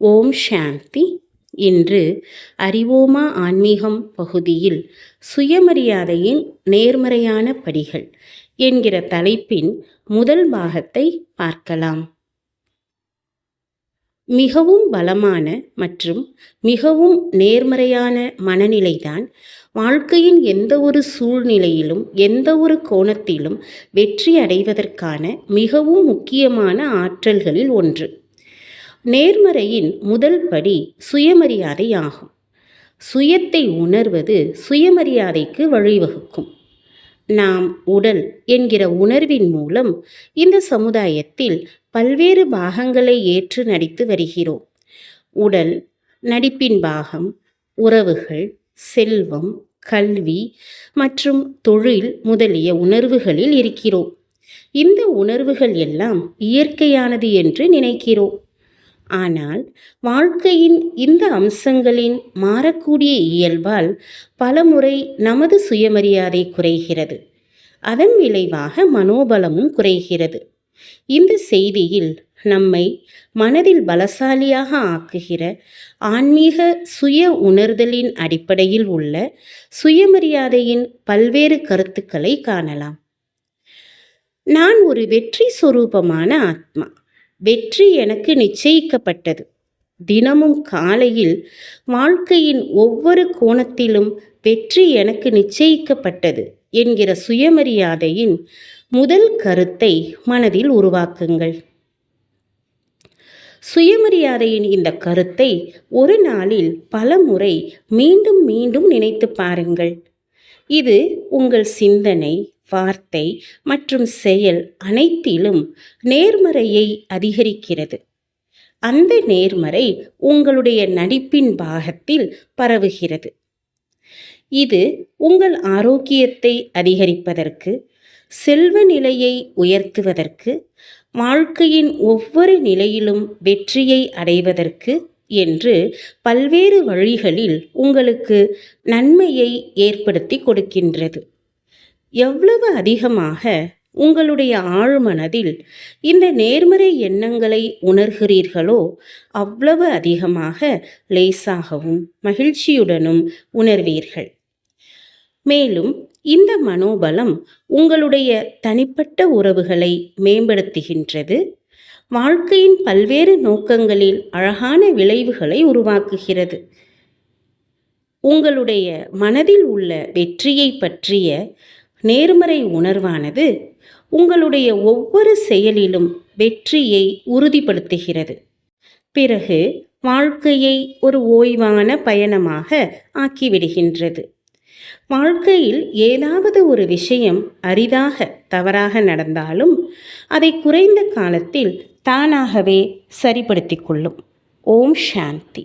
ஓம் சாந்தி. இன்று அறிவோமா ஆன்மீகம் பகுதியில் சுயமரியாதையின் நேர்மறையான படிகள் என்கிற தலைப்பின் முதல் பாகத்தை பார்க்கலாம். மிகவும் பலமான மற்றும் மிகவும் நேர்மறையான மனநிலைதான் வாழ்க்கையின் எந்த ஒரு சூழ்நிலையிலும் எந்த ஒரு கோணத்திலும் வெற்றி அடைவதற்கான மிகவும் முக்கியமான ஆற்றல்களில் ஒன்று. நேர்மறையின் முதல் படி சுயமரியாதை ஆகும் சுயத்தை உணர்வது சுயமரியாதைக்கு வழிவகுக்கும். நாம் உடல் என்கிற உணர்வின் மூலம் இந்த சமுதாயத்தில் பல்வேறு பாகங்களை ஏற்று நடித்து வருகிறோம். உடல் நடிப்பின் பாகம் உறவுகள் செல்வம் கல்வி மற்றும் தொழில் முதலிய உணர்வுகளில் இருக்கிறோம். இந்த உணர்வுகள் எல்லாம் இயற்கையானது என்று நினைக்கிறோம். ஆனால் வாழ்க்கையின் இந்த அம்சங்களின் மாறக்கூடிய இயல்பால் பலமுறை நமது சுயமரியாதை குறைகிறது. அதன் விளைவாக மனோபலமும் குறைகிறது. இந்த செய்தியில் நம்மை மனதில் பலசாலியாக ஆக்குகிற ஆன்மீக சுய உணர்தலின் அடிப்படையில் உள்ள சுயமரியாதையின் பல்வேறு கருத்துக்களை காணலாம். நான் ஒரு வெற்றி சொரூபமான ஆத்மா. வெற்றி எனக்கு நிச்சயிக்கப்பட்டது. தினமும் காலையில் வாழ்க்கையின் ஒவ்வொரு கோணத்திலும் வெற்றி எனக்கு நிச்சயிக்கப்பட்டது என்கிற சுயமரியாதையின் முதல் கருத்தை மனதில் உருவாக்குங்கள். சுயமரியாதையின் இந்த கருத்தை ஒரு நாளில் பல முறை மீண்டும் மீண்டும் நினைத்து பாருங்கள். இது உங்கள் சிந்தனை வார்த்தை மற்றும் செயல் அனைத்திலும் நேர்மறையை அதிகரிக்கிறது. அந்த நேர்மறை உங்களுடைய நடிப்பின் பாகத்தில் பரவுகிறது. இது உங்கள் ஆரோக்கியத்தை அதிகரிப்பதற்கு செல்வ நிலையை உயர்த்துவதற்கு வாழ்க்கையின் ஒவ்வொரு நிலையிலும் வெற்றியை அடைவதற்கு என்று பல்வேறு வழிகளில் உங்களுக்கு நன்மையை ஏற்படுத்தி கொடுக்கின்றது. எவ்வளவு அதிகமாக உங்களுடைய ஆழ்மனதில் இந்த நேர்மறை எண்ணங்களை உணர்கிறீர்களோ அவ்வளவு அதிகமாக லேசாகவும் மகிழ்ச்சியுடனும் உணர்வீர்கள். மேலும் இந்த மனோபலம் உங்களுடைய தனிப்பட்ட உறவுகளை மேம்படுத்துகின்றது. வாழ்க்கையின் பல்வேறு நோக்கங்களில் அழகான விளைவுகளை உருவாக்குகிறது. உங்களுடைய மனதில் உள்ள வெற்றியை பற்றிய நேர்மறை உணர்வானது உங்களுடைய ஒவ்வொரு செயலிலும் வெற்றியை உறுதிப்படுத்துகிறது. பிறகு வாழ்க்கையை ஒரு ஓய்வான பயணமாக ஆக்கிவிடுகின்றது. வாழ்க்கையில் ஏதாவது ஒரு விஷயம் அரிதாக தவறாக நடந்தாலும் அதை குறைந்த காலத்தில் தானாகவே சரிப்படுத்திக் கொள்ளும். ஓம் சாந்தி.